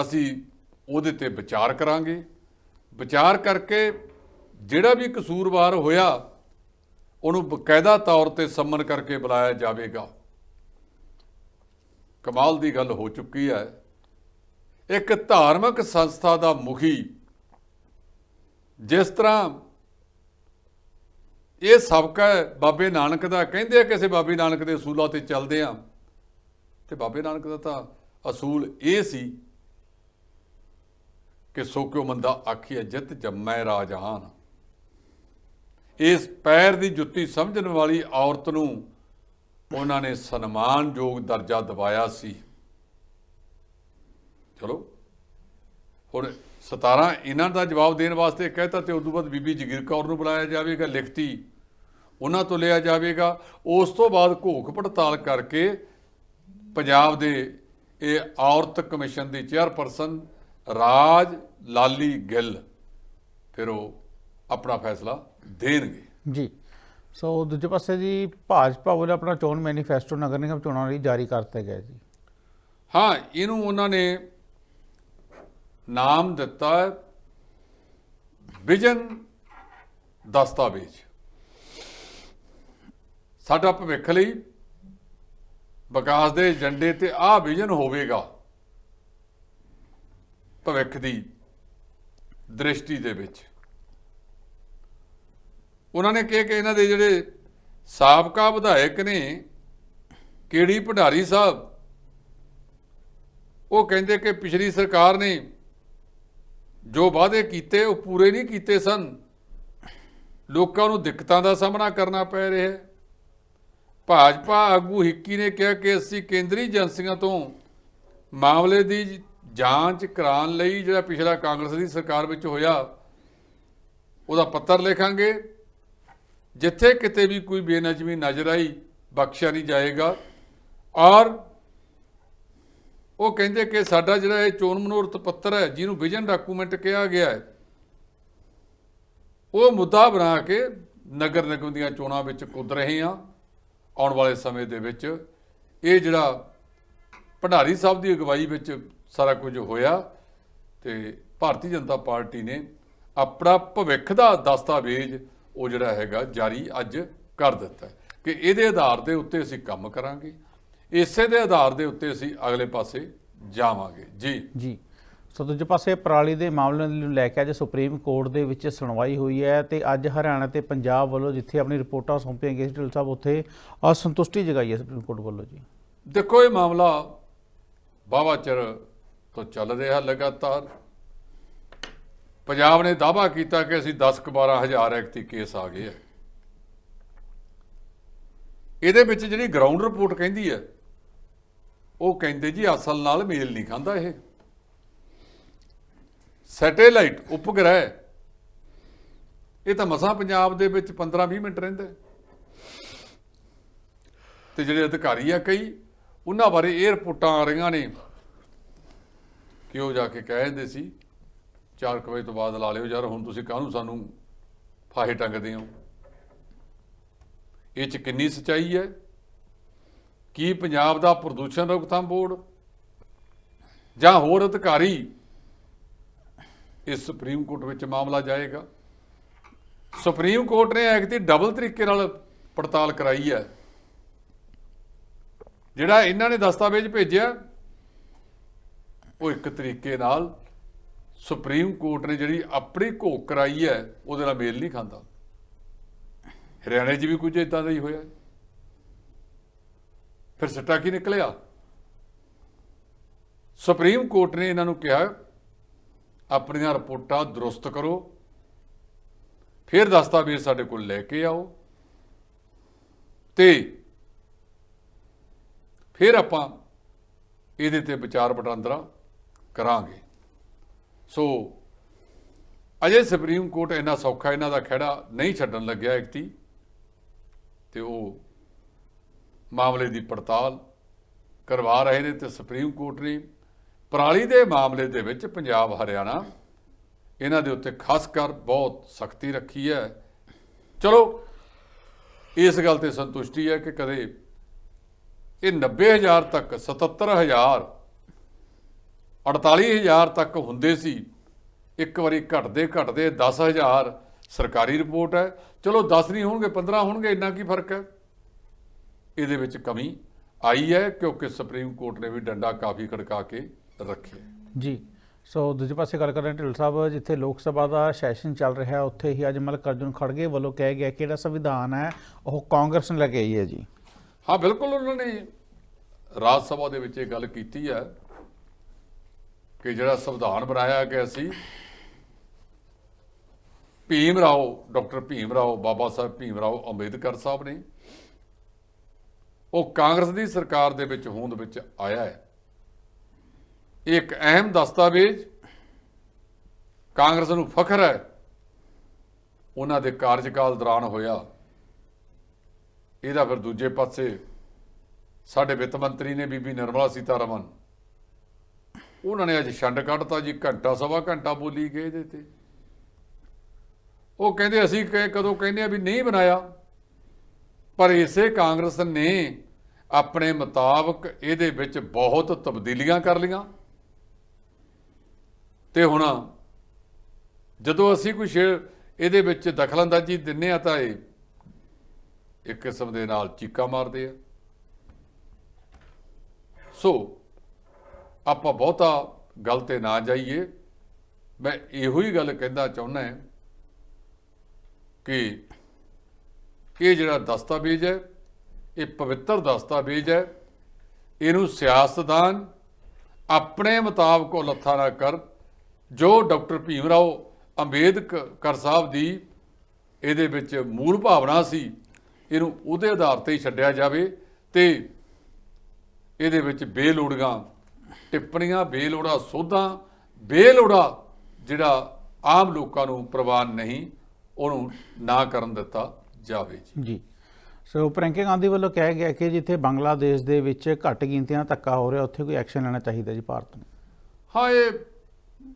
ਅਸੀਂ ਉਹਦੇ ਤੇ ਵਿਚਾਰ ਕਰਾਂਗੇ। ਵਿਚਾਰ ਕਰਕੇ ਜਿਹੜਾ ਵੀ ਕਸੂਰਵਾਰ ਹੋਇਆ ਉਹਨੂੰ ਬਕਾਇਦਾ ਤੌਰ ਤੇ ਸੰਮਨ ਕਰਕੇ ਬੁਲਾਇਆ ਜਾਵੇਗਾ। ਕਮਾਲ ਦੀ ਗੱਲ ਹੋ ਚੁੱਕੀ ਹੈ। ਇੱਕ ਧਾਰਮਿਕ ਸੰਸਥਾ ਦਾ ਮੁਖੀ ਜਿਸ ਤਰ੍ਹਾਂ ਇਹ ਸਬਕ ਹੈ ਬਾਬੇ ਨਾਨਕ ਦਾ ਕਹਿੰਦੇ ਆ ਕਿਸੇ ਬਾਬੇ ਨਾਨਕ ਦੇ ਅਸੂਲਾਂ ਤੇ ਚੱਲਦੇ ਆ, ਤੇ ਬਾਬੇ ਨਾਨਕ ਦਾ ਤਾਂ ਅਸੂਲ ਇਹ ਸੀ ਕਿ ਸੋ ਕਿਉ ਮੰਦਾ ਆਖੀਐ, ਜਿਤ ਜੰਮੈ ਰਾਜਾਨ ਇਸ ਪੈਰ ਦੀ ਜੁੱਤੀ ਸਮਝਣ ਵਾਲੀ ਔਰਤ ਨੂੰ ਉਹਨਾਂ ਨੇ ਸਨਮਾਨਯੋਗ ਦਰਜਾ ਦਿਵਾਇਆ ਸੀ। ਚਲੋ, ਹੁਣ 17 ਇਹਨਾਂ ਦਾ ਜਵਾਬ ਦੇਣ ਵਾਸਤੇ ਕਹਿਤਾ ਤੇ ਉਦੋਂ ਬਾਅਦ ਬੀਬੀ ਜਗੀਰ ਕੌਰ ਨੂੰ ਬੁਲਾਇਆ ਜਾਵੇਗਾ, ਲਿਖਤੀ ਉਹਨਾਂ ਤੋਂ ਲਿਆ ਜਾਵੇਗਾ। ਉਸ ਤੋਂ ਬਾਅਦ ਘੋਖ ਪੜਤਾਲ ਕਰਕੇ ਪੰਜਾਬ ਦੇ ਇਹ ਔਰਤ ਕਮਿਸ਼ਨ ਦੀ ਚੇਅਰਪਰਸਨ ਰਾਜ ਲਾਲੀ ਗਿੱਲ, ਫਿਰ ਉਹ ਆਪਣਾ ਫੈਸਲਾ ਦੇਣਗੇ। ਜੀ। ਸੋ ਦੂਜੇ ਪਾਸੇ ਜੀ ਭਾਜਪਾ ਵੱਲੋਂ ਆਪਣਾ ਚੋਣ ਮੈਨੀਫੈਸਟੋ ਨਗਰ ਨਿਗਮ ਚੋਣਾਂ ਲਈ ਜਾਰੀ ਕਰਤੇ ਗਿਆ ਜੀ। ਹਾਂ ਇਹਨੂੰ ਉਹਨਾਂ ਨੇ ਨਾਮ ਦਿੱਤਾ ਹੈ ਵਿਜਨ ਦਸਤਾਵੇਜ਼। ਸਾਡਾ ਭਵਿੱਖ ਲਈ ਵਿਕਾਸ ਦੇ ਏਜੰਡੇ ਤੇ ਆਹ ਵਿਜਨ ਹੋਵੇਗਾ ਭਵਿੱਖ ਦੀ ਦ੍ਰਿਸ਼ਟੀ ਦੇ ਵਿੱਚ। ਉਹਨਾਂ ਨੇ ਕਿਹਾ ਕਿ ਇਹਨਾਂ ਦੇ ਜਿਹੜੇ ਸਾਬਕਾ ਵਿਧਾਇਕ ਨੇ ਕੀੜੀ ਭੰਡਾਰੀ ਸਾਹਿਬ, ਉਹ ਕਹਿੰਦੇ ਕਿ ਪਿਛਲੀ ਸਰਕਾਰ ਨੇ ਜੋ ਵਾਅਦੇ ਕੀਤੇ, ਉਹ ਪੂਰੇ ਨਹੀਂ ਕੀਤੇ ਸਨ। ਲੋਕਾਂ ਨੂੰ ਦਿੱਕਤਾਂ ਦਾ ਸਾਹਮਣਾ ਕਰਨਾ ਪੈ ਰਿਹਾ ਹੈ। ਭਾਜਪਾ ਆਗੂ ਹਿੱਕੀ ਨੇ ਕਿਹਾ ਕਿ ਅਸੀਂ ਕੇਂਦਰੀ ਏਜੰਸੀਆਂ ਤੋਂ ਮਾਮਲੇ ਦੀ ਜਾਂਚ ਕਰਾਉਣ ਲਈ ਜਿਹੜਾ ਪਿਛਲਾ ਕਾਂਗਰਸ ਦੀ ਸਰਕਾਰ ਵਿੱਚ ਹੋਇਆ, ਉਹਦਾ ਪੱਤਰ ਲਿਖਾਂਗੇ। ਜਿੱਥੇ ਕਿਤੇ ਵੀ ਕੋਈ ਬੇਨਜ਼ਮੀ ਨਜ਼ਰ ਆਈ, ਬਖਸ਼ਿਆ ਨਹੀਂ ਜਾਏਗਾ। ਔਰ ਉਹ ਕਹਿੰਦੇ ਕਿ ਸਾਡਾ ਜਿਹੜਾ ਇਹ ਚੋਣ ਮਨੋਰਥ ਪੱਤਰ ਹੈ, ਜਿਹਨੂੰ ਵਿਜਨ ਡਾਕੂਮੈਂਟ ਕਿਹਾ ਗਿਆ ਹੈ, ਉਹ ਮੁੱਦਾ ਬਣਾ ਕੇ ਨਗਰ ਨਿਗਮ ਦੀਆਂ ਚੋਣਾਂ ਵਿੱਚ ਕੁੱਦ ਰਹੇ ਹਾਂ, ਆਉਣ ਵਾਲੇ ਸਮੇਂ ਦੇ ਵਿੱਚ। ਇਹ ਜਿਹੜਾ ਭੰਡਾਰੀ ਸਾਹਿਬ ਦੀ ਅਗਵਾਈ ਵਿੱਚ ਸਾਰਾ ਕੁਝ ਹੋਇਆ ਤੇ ਭਾਰਤੀ ਜਨਤਾ ਪਾਰਟੀ ਨੇ ਆਪਣਾ ਭਵਿੱਖ ਦਾ ਦਸਤਾਵੇਜ਼ ਉਹ ਜਿਹੜਾ ਹੈਗਾ ਜਾਰੀ ਅੱਜ ਕਰ ਦਿੱਤਾ ਕਿ ਇਹਦੇ ਆਧਾਰ ਦੇ ਉੱਤੇ ਅਸੀਂ ਕੰਮ ਕਰਾਂਗੇ। ਇਸੇ ਦੇ ਆਧਾਰ ਦੇ ਉੱਤੇ ਅਸੀਂ ਅਗਲੇ ਪਾਸੇ ਜਾਵਾਂਗੇ। ਜੀ। ਜੀ। ਸੋ ਦੂਜੇ ਪਾਸੇ ਪਰਾਲੀ ਦੇ ਮਾਮਲੇ ਨੂੰ ਲੈ ਕੇ ਅੱਜ ਸੁਪਰੀਮ ਕੋਰਟ ਦੇ ਵਿੱਚ ਸੁਣਵਾਈ ਹੋਈ ਹੈ ਤੇ ਅੱਜ ਹਰਿਆਣਾ ਤੇ ਪੰਜਾਬ ਵੱਲੋਂ ਜਿੱਥੇ ਆਪਣੀ ਰਿਪੋਰਟਾਂ ਸੌਂਪੀਆਂ ਗਈਆਂ ਢਿੱਲ ਸਾਹਿਬ ਉੱਥੇ ਅਸੰਤੁਸ਼ਟੀ ਜਗਾਈ ਹੈ ਸੁਪਰੀਮ ਕੋਰਟ ਵੱਲੋਂ ਜੀ। ਦੇਖੋ ਇਹ ਮਾਮਲਾ ਬਾਵਾ ਚਿਰ ਤੋਂ ਚੱਲ ਰਿਹਾ ਲਗਾਤਾਰ। ਪੰਜਾਬ ਨੇ ਦਾਅਵਾ ਕੀਤਾ ਕਿ ਅਸੀਂ 10 ਕੁ 12 ਹਜ਼ਾਰ ਐਕਟੀ ਕੇਸ ਆ ਗਏ ਆ ਇਹਦੇ ਵਿੱਚ ਜਿਹੜੀ ਗਰਾਊਂਡ ਰਿਪੋਰਟ ਕਹਿੰਦੀ ਹੈ ਉਹ ਕਹਿੰਦੇ ਜੀ ਅਸਲ ਨਾਲ ਮੇਲ ਨਹੀਂ ਖਾਂਦਾ ਇਹ ਸੈਟੇਲਾਈਟ ਉਪਗ੍ਰਹਿ, ਇਹ ਤਾਂ ਮਸਾਂ ਪੰਜਾਬ ਦੇ ਵਿੱਚ 15-20 ਮਿੰਟ ਰਹਿੰਦਾ ਹੈ। ਤੇ ਜਿਹੜੇ ਅਧਿਕਾਰੀ ਆ ਕਈ, ਉਹਨਾਂ ਬਾਰੇ ਇਹ ਆ ਰਹੀਆਂ ਨੇ ਕਿ ਉਹ ਜਾ ਕੇ ਕਹਿ ਦਿੰਦੇ ਸੀ 4 ਵਜੇ ਤੋਂ ਬਾਅਦ ਲਾ ਲਿਓ ਯਾਰ, ਹੁਣ ਤੁਸੀਂ ਕਾਹਨੂੰ ਸਾਨੂੰ ਫਾਹੇ ਟੰਗਦੇ ਹੋ? ਇਹ ਚ ਕਿੰਨੀ ਸਚਾਈ ਹੈ? ਕੀ ਪੰਜਾਬ ਦਾ ਪ੍ਰਦੂਸ਼ਣ ਰੋਕਥਾਮ ਬੋਰਡ? ਜਾਂ ਹੋਰ ਅਧਿਕਾਰੀ ਇਸ ਸੁਪਰੀਮ ਕੋਰਟ ਵਿੱਚ ਮਾਮਲਾ ਜਾਏਗਾ? ਸੁਪਰੀਮ ਕੋਰਟ ਨੇ ਐਕਟ ਦੀ ਡਬਲ ਤਰੀਕੇ ਨਾਲ ਪੜਤਾਲ ਕਰਾਈ ਹੈ। ਜਿਹੜਾ ਇਹਨਾਂ ਨੇ ਦਸਤਾਵੇਜ਼ ਭੇਜਿਆ, ਉਹ ਇੱਕ ਤਰੀਕੇ ਨਾਲ ਸੁਪਰੀਮ ਕੋਰਟ ਨੇ ਜਿਹੜੀ ਆਪਣੀ ਘੋਖ ਕਰਾਈ ਹੈ, ਉਹਦੇ ਨਾਲ ਮੇਲ ਨਹੀਂ ਖਾਂਦਾ। ਹਰਿਆਣੇ 'ਚ ਵੀ ਕੁਝ ਇਦਾਂ ਦਾ ਹੀ ਹੋਇਆ। ਫਿਰ ਸੱਟਾ ਕੀ ਨਿਕਲਿਆ? ਸੁਪਰੀਮ ਕੋਰਟ ਨੇ ਇਹਨਾਂ ਨੂੰ ਕਿਹਾ, ਆਪਣੀਆਂ ਰਿਪੋਰਟਾਂ ਦਰੁਸਤ ਕਰੋ। ਫਿਰ ਦਸਤਾਵੇਜ਼ ਸਾਡੇ ਕੋਲ ਲੈ ਕੇ ਆਓ। ਤੇ ਫਿਰ ਆਪਾਂ ਇਹਦੇ ਤੇ ਵਿਚਾਰ ਵਟਾਂਦਰਾ ਕਰਾਂਗੇ। ਸੋ ਅਜੇ ਸੁਪਰੀਮ ਕੋਰਟ ਇੰਨਾ ਸੌਖਾ ਇਹਨਾਂ ਦਾ ਖਹਿੜਾ ਨਹੀਂ ਛੱਡਣ ਲੱਗਿਆ ਇਕਤੀ ਤੇ ਉਹ ਮਾਮਲੇ ਦੀ ਪੜਤਾਲ ਕਰਵਾ ਰਹੇ ਨੇ ਤੇ ਸੁਪਰੀਮ ਕੋਰਟ ਨੇ ਪਰਾਲੀ ਦੇ ਮਾਮਲੇ ਦੇ ਵਿੱਚ ਪੰਜਾਬ, ਹਰਿਆਣਾ ਇਹਨਾਂ ਦੇ ਉੱਤੇ ਖਾਸ ਕਰ ਬਹੁਤ ਸਖਤੀ ਰੱਖੀ ਹੈ। ਚਲੋ, ਇਸ ਗੱਲ ਤੇ ਸੰਤੁਸ਼ਟੀ ਹੈ ਕਿ ਕਦੇ ਇਹ 90000 ਤੱਕ 77000 48000 ਤੱਕ ਹੁੰਦੇ ਸੀ। ਇੱਕ ਵਾਰੀ ਘਟਦੇ ਘਟਦੇ 10000 ਸਰਕਾਰੀ ਰਿਪੋਰਟ ਹੈ। ਚਲੋ 10 ਨਹੀਂ ਹੋਣਗੇ 15 ਹੋਣਗੇ ਇੰਨਾ ਕੀ ਫ਼ਰਕ ਹੈ? ਇਹਦੇ ਵਿੱਚ ਕਮੀ ਆਈ ਹੈ ਕਿਉਂਕਿ ਸੁਪਰੀਮ ਕੋਰਟ ਨੇ ਵੀ ਡੰਡਾ ਕਾਫੀ ਖੜਕਾ ਕੇ ਰੱਖਿਆ। ਜੀ ਸੋ ਦੂਜੇ ਪਾਸੇ ਗੱਲ ਕਰ ਰਹੇ ਢਿੱਲ ਸਾਹਿਬ ਜਿੱਥੇ ਲੋਕ ਸਭਾ ਦਾ ਸੈਸ਼ਨ ਚੱਲ ਰਿਹਾ ਹੈ ਉੱਥੇ ਹੀ ਅੱਜ ਮਲਕ ਅਰਜੁਨ ਖੜਗੇ ਵੱਲੋਂ ਕਿਹਾ ਗਿਆ ਕਿ ਜਿਹੜਾ ਸੰਵਿਧਾਨ ਹੈ ਉਹ ਕਾਂਗਰਸ ਨੇ ਲੈ ਕੇ ਆਈ ਹੈ ਜੀ। ਹਾਂ ਬਿਲਕੁਲ ਉਹਨਾਂ ਨੇ ਰਾਜ ਸਭਾ ਦੇ ਵਿੱਚ ਇਹ ਗੱਲ ਕੀਤੀ ਹੈ ਕਿ ਜਿਹੜਾ ਸੰਵਿਧਾਨ ਬਣਾਇਆ ਗਿਆ ਸੀ ਭੀਮ ਰਾਓ, ਡਾਕਟਰ ਭੀਮ ਰਾਓ, ਬਾਬਾ ਸਾਹਿਬ ਭੀਮ ਰਾਓ ਅੰਬੇਦਕਰ ਸਾਹਿਬ ਨੇ, ਉਹ ਕਾਂਗਰਸ ਦੀ ਸਰਕਾਰ ਦੇ ਵਿੱਚ ਹੋਂਦ ਵਿੱਚ ਆਇਆ ਹੈ। ਇਹ ਇੱਕ ਅਹਿਮ ਦਸਤਾਵੇਜ਼ ਕਾਂਗਰਸ ਨੂੰ ਫਖਰ ਹੈ। ਉਹਨਾਂ ਦੇ ਕਾਰਜਕਾਲ ਦੌਰਾਨ ਹੋਇਆ। ਇਹਦਾ ਫਿਰ ਦੂਜੇ ਪਾਸੇ ਸਾਡੇ ਵਿੱਤ ਮੰਤਰੀ ਨੇ ਬੀਬੀ ਨਿਰਮਲਾ ਸੀਤਾਰਮਨ ਉਹਨਾਂ ਨੇ ਅੱਜ ਛੰਡ ਕੱਢਤਾ ਜੀ, ਘੰਟਾ, ਸਵਾ ਘੰਟਾ ਬੋਲੀ ਗਏ ਇਹਦੇ ਤੇ। ਉਹ ਕਹਿੰਦੇ, ਅਸੀਂ ਕਦੋਂ ਕਹਿੰਦੇ ਆ ਵੀ ਨਹੀਂ ਬਣਾਇਆ। ਪਰ ਇਸੇ ਕਾਂਗਰਸ ਨੇ ਆਪਣੇ ਮੁਤਾਬਕ ਇਹਦੇ ਵਿੱਚ ਬਹੁਤ ਤਬਦੀਲੀਆਂ ਕਰ ਲੀਆਂ ਤੇ ਹੁਣ ਜਦੋਂ ਅਸੀਂ ਕੁਝ ਇਹਦੇ ਵਿੱਚ ਦਖਲਅੰਦਾਜ਼ੀ ਦਿੰਨੇ ਆ ਤਾਂ ਇਹ ਇੱਕ ਕਿਸਮ ਦੇ ਨਾਲ ਚੀਕਾ ਮਾਰਦੇ ਆ। ਸੋ ਆਪਾਂ ਬਹੁਤਾ ਗੱਲ ਤੇ ਨਾ ਜਾਈਏ। ਮੈਂ ਇਹੋ ਹੀ ਗੱਲ ਕਹਿੰਦਾ ਚਾਹੁੰਦਾ ਹਾਂ ਕਿ ਇਹ ਜਿਹੜਾ ਦਸਤਾਵੇਜ਼ ਹੈ, ਇਹ ਪਵਿੱਤਰ ਦਸਤਾਵੇਜ਼ ਹੈ। ਇਹਨੂੰ ਸਿਆਸਤਦਾਨ ਆਪਣੇ ਮੁਤਾਬਕ ਉਹ ਨਾ ਕਰ, ਜੋ ਡਾਕਟਰ ਭੀਮ ਰਾਓ ਅੰਬੇਦਕਰ ਸਾਹਿਬ ਦੀ ਇਹਦੇ ਵਿੱਚ ਮੂਲ ਭਾਵਨਾ ਸੀ, ਇਹਨੂੰ ਉਹਦੇ ਆਧਾਰ ਤੇ ਹੀ ਛੱਡਿਆ ਜਾਵੇ ਤੇ ਇਹਦੇ ਵਿੱਚ ਬੇਲੋੜੀਆਂ ਟਿੱਪਣੀਆਂ ਬੇਲੋੜਾ ਸੋਧਾਂ। ਬੇਲੋੜਾ ਜਿਹੜਾ ਆਮ ਲੋਕਾਂ ਨੂੰ ਪ੍ਰਵਾਨ ਨਹੀਂ ਉਹਨੂੰ ਨਾ ਕਰਨ ਦਿੱਤਾ ਜਾਵੇ ਜੀ। ਜੀ। ਸੋ ਪ੍ਰਿੰਕੇ ਗਾਂਧੀ ਵੱਲੋਂ ਕਿਹਾ ਗਿਆ ਕਿ ਜਿੱਥੇ ਬੰਗਲਾਦੇਸ਼ ਦੇ ਵਿੱਚ ਘੱਟ ਗਿਣਤੀਆਂ ਧੱਕਾ ਹੋ ਰਿਹਾ ਉੱਥੇ ਕੋਈ ਐਕਸ਼ਨ ਲੈਣਾ ਚਾਹੀਦਾ ਜੀ ਭਾਰਤ ਨੂੰ? ਹਾਂ ਇਹ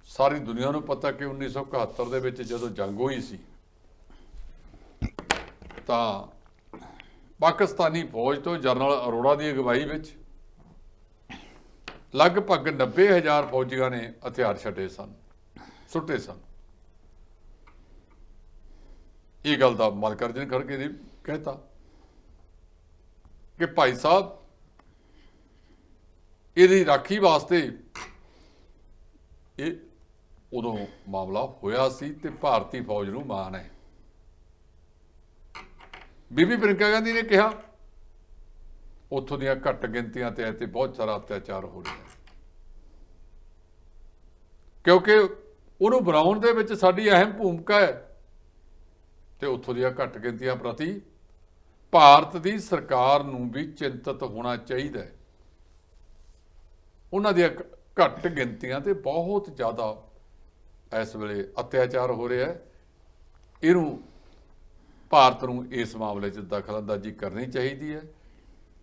ਸਾਰੀ ਦੁਨੀਆ ਨੂੰ ਪਤਾ ਕਿ 1971 ਦੇ ਵਿੱਚ ਜਦੋਂ ਜੰਗ ਹੋਈ ਸੀ ਤਾਂ ਪਾਕਿਸਤਾਨੀ ਫੌਜ ਤੋਂ ਜਨਰਲ ਅਰੋੜਾ ਦੀ ਅਗਵਾਈ ਵਿੱਚ ਲਗਭਗ 90000 ਫੌਜੀਆਂ ਨੇ ਹਥਿਆਰ ਛੱਡੇ ਸਨ, ਸੁੱਟੇ ਸਨ। ਇਹ ਗੱਲ ਦਾ ਮਲਕਰਜਨ ਕਰਕੇ ਨੇ ਕਹਿਤਾ ਕਿ ਭਾਈ ਸਾਹਿਬ, ਇਹਦੀ ਰਾਖੀ ਵਾਸਤੇ ਇਹ ਉਦੋਂ ਮਾਮਲਾ ਹੋਇਆ ਸੀ ਤੇ ਭਾਰਤੀ ਫੌਜ ਨੂੰ ਮਾਣ ਹੈ। ਬੀਬੀ ਪ੍ਰਿੰਕਾ ਗਾਂਧੀ ਨੇ ਕਿਹਾ ਉੱਥੋਂ ਦੀਆਂ ਘੱਟ ਗਿਣਤੀਆਂ ਤੇ ਤੇ ਬਹੁਤ ਸਾਰਾ ਅਤਿਆਚਾਰ ਹੋ ਰਿਹਾ। ਹੈ ਕਿਉਂਕਿ ਉਹਨੂੰ ਬਣਾਉਣ ਦੇ ਵਿੱਚ ਸਾਡੀ ਅਹਿਮ ਭੂਮਿਕਾ ਹੈ ਤੇ ਉੱਥੋਂ ਦੀਆਂ ਘੱਟ ਗਿਣਤੀਆਂ ਪ੍ਰਤੀ ਭਾਰਤ ਦੀ ਸਰਕਾਰ ਨੂੰ ਵੀ ਚਿੰਤਤ ਹੋਣਾ ਚਾਹੀਦਾ ਹੈ। ਉਹਨਾਂ ਦੀਆਂ ਘੱਟ ਗਿਣਤੀਆਂ ਤੇ ਬਹੁਤ ਜ਼ਿਆਦਾ ਇਸ ਵੇਲੇ ਅਤਿਆਚਾਰ ਹੋ ਰਿਹਾ ਹੈ। ਇਹਨੂੰ ਭਾਰਤ ਨੂੰ ਇਸ ਮਾਮਲੇ 'ਚ ਦਖਲ ਅੰਦਾਜ਼ੀ ਕਰਨੀ ਚਾਹੀਦੀ ਹੈ।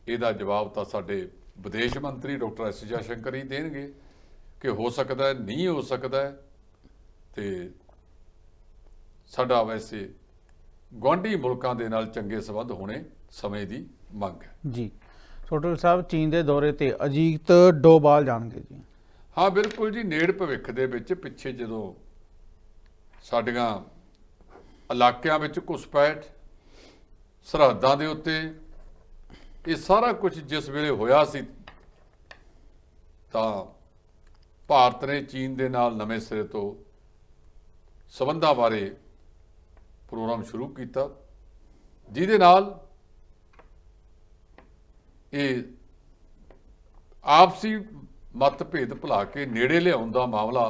ਇਹਦਾ ਜਵਾਬ ਤਾਂ ਸਾਡੇ ਵਿਦੇਸ਼ ਮੰਤਰੀ ਡਾਕਟਰ ਐਸ ਜਯਸ਼ੰਕਰ ਹੀ ਦੇਣਗੇ ਕਿ ਹੋ ਸਕਦਾ ਹੈ ਨਹੀਂ ਹੋ ਸਕਦਾ ਹੈ। ਤੇ ਸਾਡਾ ਵੈਸੇ ਗੁਆਂਢੀ ਮੁਲਕਾਂ ਦੇ ਨਾਲ ਚੰਗੇ ਸੰਬੰਧ ਹੋਣੇ ਸਮੇਂ ਦੀ ਮੰਗ ਹੈ। ਜੀ। ਸੋਟਲ ਸਾਹਿਬ ਚੀਨ ਦੇ ਦੌਰੇ ਤੇ ਅਜੀਤ ਡੋਬਾਲ ਜਾਣਗੇ ਜੀ। ਹਾਂ ਬਿਲਕੁਲ ਜੀ। ਨੇੜ ਭਵਿੱਖ ਦੇ ਵਿੱਚ ਪਿੱਛੇ ਜਦੋਂ ਸਾਡੀਆਂ ਇਲਾਕਿਆਂ ਵਿੱਚ ਘੁਸਪੈਠ ਸਰਹੱਦਾਂ ਦੇ ਉੱਤੇ ਇਹ ਸਾਰਾ ਕੁਝ ਜਿਸ ਵੇਲੇ ਹੋਇਆ ਸੀ, ਤਾਂ ਭਾਰਤ ਨੇ ਚੀਨ ਦੇ ਨਾਲ ਨਵੇਂ ਸਿਰੇ ਤੋਂ ਸਬੰਧਾਂ ਬਾਰੇ ਪ੍ਰੋਗਰਾਮ ਸ਼ੁਰੂ ਕੀਤਾ, ਜਿਹਦੇ ਨਾਲ ਇਹ ਆਪਸੀ ਮਤਭੇਦ ਭੁਲਾ ਕੇ ਨੇੜੇ ਲਿਆਉਣ ਦਾ ਮਾਮਲਾ,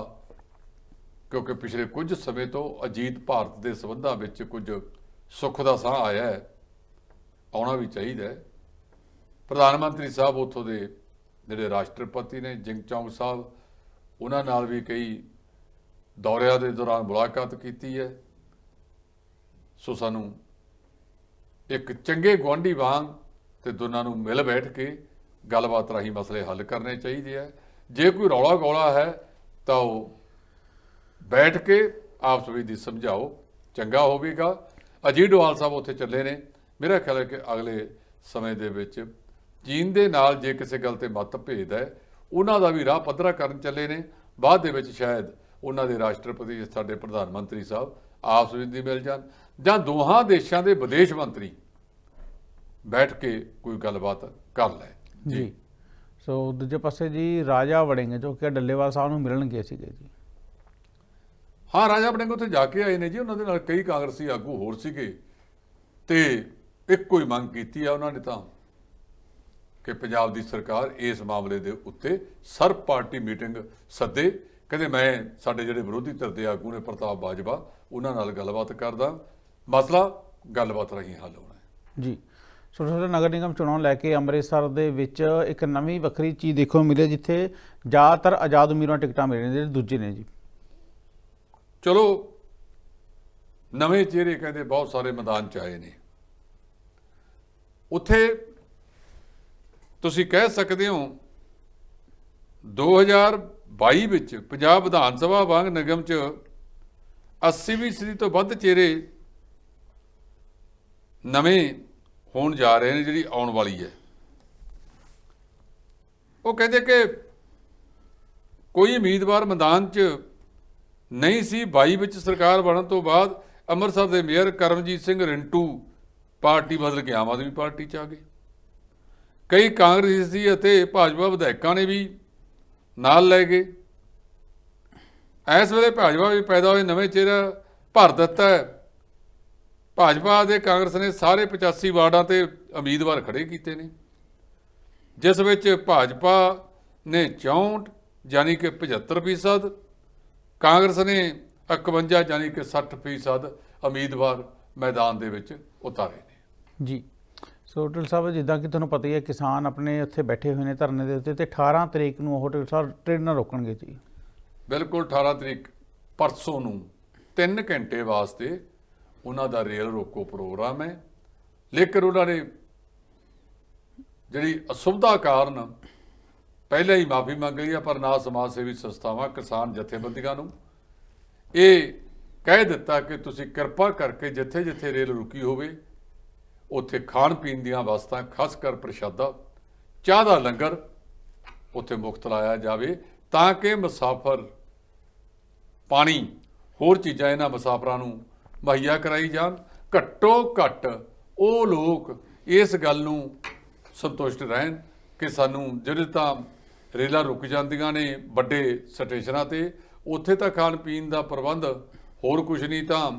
ਕਿਉਂਕਿ ਪਿਛਲੇ ਕੁਝ ਸਮੇਂ ਤੋਂ ਅਜੀਤ ਭਾਰਤ ਦੇ ਸਬੰਧਾਂ ਵਿੱਚ ਕੁਝ ਸੁੱਖ ਦਾ ਸਾਹ ਆਇਆ ਹੈ, ਆਉਣਾ ਵੀ ਚਾਹੀਦਾ ਹੈ। ਪ੍ਰਧਾਨ ਮੰਤਰੀ ਸਾਹਿਬ ਉੱਥੋਂ ਦੇ ਜਿਹੜੇ ਰਾਸ਼ਟਰਪਤੀ ਨੇ, ਜਿੰਗ ਚੌਂਗ ਸਾਹਿਬ, ਉਹਨਾਂ ਨਾਲ ਵੀ ਕਈ ਦੌਰਿਆਂ ਦੇ ਦੌਰਾਨ ਮੁਲਾਕਾਤ ਕੀਤੀ ਹੈ। ਸੋ ਸਾਨੂੰ ਇੱਕ ਚੰਗੇ ਗੁਆਂਢੀ ਵਾਂਗ ਤੇ ਦੋਨਾਂ ਨੂੰ ਮਿਲ ਬੈਠ ਕੇ ਗੱਲਬਾਤ ਰਾਹੀਂ ਮਸਲੇ ਹੱਲ ਕਰਨੇ ਚਾਹੀਦੇ ਆ। ਜੇ ਕੋਈ ਰੌਲਾ ਗੋਲਾ ਹੈ, ਤਾਂ ਉਹ ਬੈਠ ਕੇ ਆਪਸ ਵਿੱਚ ਦੀ ਸਮਝਾਓ। ਚੰਗਾ ਹੋਵੇਗਾ। ਅਜੀਤ ਡੋਵਾਲ ਸਾਹਿਬ ਉੱਥੇ ਚੱਲੇ ਨੇ। ਮੇਰਾ ਖਿਆਲ ਹੈ ਕਿ ਅਗਲੇ ਸਮੇਂ ਦੇ ਵਿੱਚ ਚੀਨ ਦੇ ਨਾਲ ਜੇ ਕਿਸੇ ਗੱਲ ਤੇ ਮਤਭੇਦ ਹੈ ਉਹਨਾਂ ਦਾ ਵੀ ਰਾਹ ਪੱਧਰਾ ਕਰਨ ਚੱਲੇ ਨੇ। ਬਾਅਦ ਦੇ ਵਿੱਚ ਸ਼ਾਇਦ ਉਹਨਾਂ ਦੇ ਰਾਸ਼ਟਰਪਤੀ ਸਾਡੇ ਪ੍ਰਧਾਨ ਮੰਤਰੀ ਸਾਹਿਬ ਆਪਸ ਵਿੱਚ ਦੀ ਮਿਲ ਜਾਣ ਜਾਂ ਦੋਹਾਂ ਦੇਸ਼ਾਂ ਦੇ ਵਿਦੇਸ਼ ਮੰਤਰੀ ਬੈਠ ਕੇ ਕੋਈ ਗੱਲਬਾਤ ਕਰ ਲੈ। ਜੀ। ਸੋ ਦੂਜੇ ਪਾਸੇ ਜੀ ਰਾਜਾ ਵੜਿੰਗ ਜੋ ਕਿ ਡੱਲੇਵਾਲ ਸਾਹਿਬ ਨੂੰ ਮਿਲਣ ਗਏ ਸੀਗੇ ਜੀ। ਹਾਂ ਰਾਜਾ ਵੜਿੰਗ ਉੱਥੇ ਜਾ ਕੇ ਆਏ ਨੇ ਜੀ। ਉਹਨਾਂ ਦੇ ਨਾਲ ਕਈ ਕਾਂਗਰਸੀ ਆਗੂ ਹੋਰ ਸੀਗੇ ਤੇ ਇੱਕੋ ਹੀ ਮੰਗ ਕੀਤੀ ਆ ਉਹਨਾਂ ਨੇ ਤਾਂ। ਕਿ ਪੰਜਾਬ ਦੀ ਸਰਕਾਰ ਇਸ ਮਾਮਲੇ ਦੇ ਉੱਤੇ ਸਰਬ ਪਾਰਟੀ ਮੀਟਿੰਗ ਸੱਦੇ। ਕਹਿੰਦੇ ਮੈਂ ਸਾਡੇ ਜਿਹੜੇ ਵਿਰੋਧੀ ਧਿਰ ਦੇ ਆਗੂ ਨੇ ਪ੍ਰਤਾਪ ਬਾਜਵਾ ਉਹਨਾਂ ਨਾਲ ਗੱਲਬਾਤ ਕਰਦਾ। ਮਸਲਾ ਗੱਲਬਾਤ ਰਹੀ ਹੱਲ ਹੋਣਾ ਹੈ। ਜੀ। ਛੋਟੇ ਨਗਰ ਨਿਗਮ ਚੋਣਾਂ ਲੈ ਕੇ ਅੰਮ੍ਰਿਤਸਰ ਦੇ ਵਿੱਚ ਇੱਕ ਨਵੀਂ ਵੱਖਰੀ ਚੀਜ਼ ਦੇਖਣ ਨੂੰ ਮਿਲੀ ਜਿੱਥੇ ਜ਼ਿਆਦਾਤਰ ਆਜ਼ਾਦ ਉਮੀਦਵਾਰਾਂ ਟਿਕਟਾਂ ਮਿਲ ਰਹੀਆਂ ਨੇ ਜਿਹੜੇ ਦੂਜੇ ਨੇ ਜੀ। ਚਲੋ ਨਵੇਂ ਚਿਹਰੇ ਕਹਿੰਦੇ ਬਹੁਤ ਸਾਰੇ ਮੈਦਾਨ ਚ ਆਏ ਨੇ। ਉੱਥੇ ਤੁਸੀਂ ਕਹਿ ਸਕਦੇ ਹੋ 2022 ਵਿੱਚ ਪੰਜਾਬ ਵਿਧਾਨ ਸਭਾ ਵਾਂਗ ਨਿਗਮ ਚ 80ਵੀਂ ਸਦੀ ਤੋਂ ਵੱਧ ਚਿਹਰੇ ਨਵੇਂ ਹੋਣ ਜਾ ਰਹੇ ਨੇ ਜਿਹੜੀ ਆਉਣ ਵਾਲੀ ਹੈ। ਉਹ ਕਹਿੰਦੇ ਕਿ ਕੋਈ ਉਮੀਦਵਾਰ ਮੈਦਾਨ 'ਚ ਨਹੀਂ ਸੀ 22 ਵਿੱਚ ਸਰਕਾਰ ਬਣਨ ਤੋਂ ਬਾਅਦ ਅੰਮ੍ਰਿਤਸਰ ਦੇ ਮੇਅਰ ਕਰਮਜੀਤ ਸਿੰਘ ਰਿੰਟੂ ਪਾਰਟੀ ਬਦਲ ਕੇ ਆਮ ਆਦਮੀ ਪਾਰਟੀ 'ਚ ਆ ਗਏ। ਕਈ ਕਾਂਗਰਸੀ ਅਤੇ ਭਾਜਪਾ ਵਿਧਾਇਕਾਂ ਨੇ ਵੀ ਨਾਲ ਲੈ ਗਏ। ਇਸ ਵੇਲੇ ਭਾਜਪਾ ਵੀ ਪੈਦਾ ਹੋਏ, ਨਵੇਂ ਚਿਹਰਾ ਭਰ ਦਿੱਤਾ ਹੈ। ਭਾਜਪਾ ਦੇ ਕਾਂਗਰਸ ਨੇ ਸਾਰੇ 85 ਵਾਰਡਾਂ ਤੇ ਉਮੀਦਵਾਰ ਖੜੇ ਕੀਤੇ ਨੇ, ਜਿਸ ਵਿੱਚ ਭਾਜਪਾ ਨੇ 64 ਯਾਨੀ ਕਿ 75% ਕਾਂਗਰਸ ਨੇ 51 ਯਾਨੀ ਕਿ 60% ਉਮੀਦਵਾਰ ਮੈਦਾਨ ਦੇ ਵਿੱਚ ਉਤਾਰੇ ਨੇ। ਜੀ। ਸੋ ਟਿਲ ਸਾਹਿਬ, ਜਿੱਦਾਂ ਕਿ ਤੁਹਾਨੂੰ ਪਤਾ ਹੀ ਹੈ, ਕਿਸਾਨ ਆਪਣੇ ਉੱਥੇ ਬੈਠੇ ਹੋਏ ਨੇ ਧਰਨੇ ਦੇ ਉੱਤੇ ਤੇ 18 ਤਰੀਕ ਨੂੰ ਉਹ ਟਿਲ ਸਾਹਿਬ ਟ੍ਰੇਨਾਂ ਰੋਕਣਗੇ ਜੀ। ਬਿਲਕੁਲ 18 ਤਰੀਕ ਪਰਸੋਂ ਨੂੰ 3 ਘੰਟੇ ਵਾਸਤੇ ਉਹਨਾਂ ਦਾ ਰੇਲ ਰੋਕੋ ਪ੍ਰੋਗਰਾਮ ਹੈ। ਲੇਕਿਨ ਉਹਨਾਂ ਨੇ ਜਿਹੜੀ ਅਸੁਵਿਧਾ ਕਾਰਨ ਪਹਿਲਾਂ ਹੀ ਮਾਫੀ ਮੰਗ ਲਈ ਹੈ ਪਰ ਨਾ ਸਮਾਜ ਸੇਵੀ ਸੰਸਥਾਵਾਂ, ਕਿਸਾਨ ਜਥੇਬੰਦੀਆਂ ਨੂੰ ਇਹ ਕਹਿ ਦਿੱਤਾ ਕਿ ਤੁਸੀਂ ਕਿਰਪਾ ਕਰਕੇ ਜਿੱਥੇ ਜਿੱਥੇ ਰੇਲ ਰੁਕੀ ਹੋਵੇ ਉੱਥੇ ਖਾਣ ਪੀਣ ਦੀਆਂ ਵਸਤਾਂ, ਖਾਸ ਕਰ ਪ੍ਰਸ਼ਾਦਾ, ਚਾਹ ਦਾ ਲੰਗਰ ਉੱਥੇ ਮੁਫਤ ਲਾਇਆ ਜਾਵੇ ਤਾਂ ਕਿ ਮੁਸਾਫਰ ਪਾਣੀ, ਹੋਰ ਚੀਜ਼ਾਂ ਇਹਨਾਂ ਮੁਸਾਫਰਾਂ ਨੂੰ ਮੁਹੱਈਆ ਕਰਾਈ ਜਾਣ। ਘੱਟੋ ਘੱਟ ਉਹ ਲੋਕ ਇਸ ਗੱਲ ਨੂੰ ਸੰਤੁਸ਼ਟ ਰਹਿਣ ਕਿ ਸਾਨੂੰ ਜਿਹੜੇ ਤਾਂ ਰੇਲਾਂ ਰੁਕ ਜਾਂਦੀਆਂ ਨੇ ਵੱਡੇ ਸਟੇਸ਼ਨਾਂ ਤੇ, ਉੱਥੇ ਤਾਂ ਖਾਣ ਪੀਣ ਦਾ ਪ੍ਰਬੰਧ ਹੋਰ ਕੁਝ ਨਹੀਂ ਤਾਂ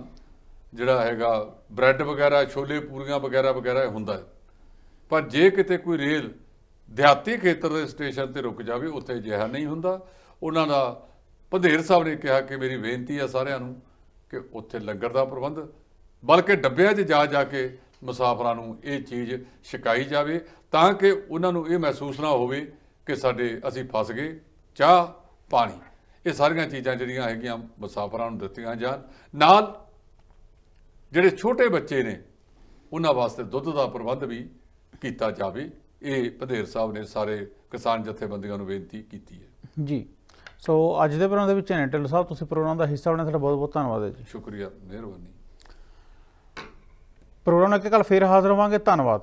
ਜਿਹੜਾ ਹੈਗਾ ਬ੍ਰੈਡ ਵਗੈਰਾ, ਛੋਲੇ, ਪੂਰੀਆਂ ਵਗੈਰਾ ਵਗੈਰਾ ਹੁੰਦਾ ਹੈ। ਪਰ ਜੇ ਕਿਤੇ ਕੋਈ ਰੇਲ ਦਿਹਾਤੀ ਖੇਤਰ ਦੇ ਸਟੇਸ਼ਨ ਤੇ ਰੁਕ ਜਾਵੇ, ਉੱਥੇ ਅਜਿਹਾ ਨਹੀਂ ਹੁੰਦਾ। ਉਹਨਾਂ ਦਾ ਪੰਧੇਰ ਸਾਹਿਬ ਨੇ ਕਿਹਾ ਕਿ ਮੇਰੀ ਬੇਨਤੀ ਹੈ ਸਾਰਿਆਂ ਨੂੰ ਕਿ ਉੱਥੇ ਲੰਗਰ ਦਾ ਪ੍ਰਬੰਧ, ਬਲਕਿ ਡੱਬਿਆਂ 'ਚ ਜਾ ਜਾ ਕੇ ਮੁਸਾਫਰਾਂ ਨੂੰ ਇਹ ਚੀਜ਼ ਛਕਾਈ ਜਾਵੇ, ਤਾਂ ਕਿ ਉਹਨਾਂ ਨੂੰ ਇਹ ਮਹਿਸੂਸ ਨਾ ਹੋਵੇ ਕਿ ਸਾਡੇ ਅਸੀਂ ਫਸ ਗਏ, ਚਾਹ, ਪਾਣੀ। ਇਹ ਸਾਰੀਆਂ ਚੀਜ਼ਾਂ ਜਿਹੜੀਆਂ ਹੈਗੀਆਂ ਮੁਸਾਫਰਾਂ ਨੂੰ ਦਿੱਤੀਆਂ ਜਾਣ। ਨਾਲ ਜਿਹੜੇ ਛੋਟੇ ਬੱਚੇ ਨੇ ਉਹਨਾਂ ਵਾਸਤੇ ਦੁੱਧ ਦਾ ਪ੍ਰਬੰਧ ਵੀ ਕੀਤਾ ਜਾਵੇ। ਇਹ ਪਧੇਰ ਸਾਹਿਬ ਨੇ ਸਾਰੇ ਕਿਸਾਨ ਜਥੇਬੰਦੀਆਂ ਨੂੰ ਬੇਨਤੀ ਕੀਤੀ ਹੈ। ਜੀ। ਸੋ ਅੱਜ ਦੇ ਪ੍ਰੋਗਰਾਮ ਦੇ ਵਿੱਚ ਨੇ ਢਿੱਲੋਂ ਸਾਹਿਬ ਤੁਸੀਂ ਪ੍ਰੋਗਰਾਮ ਦਾ ਹਿੱਸਾ ਬਣੇ ਤੁਹਾਡਾ ਬਹੁਤ ਬਹੁਤ ਧੰਨਵਾਦ ਹੈ ਜੀ। ਸ਼ੁਕਰੀਆ ਮਿਹਰਬਾਨੀ। ਪ੍ਰੋਗਰਾਮ ਨਾਲ ਕੱਲ ਫੇਰ ਹਾਜ਼ਰ ਹੋਵਾਂਗੇ। ਧੰਨਵਾਦ।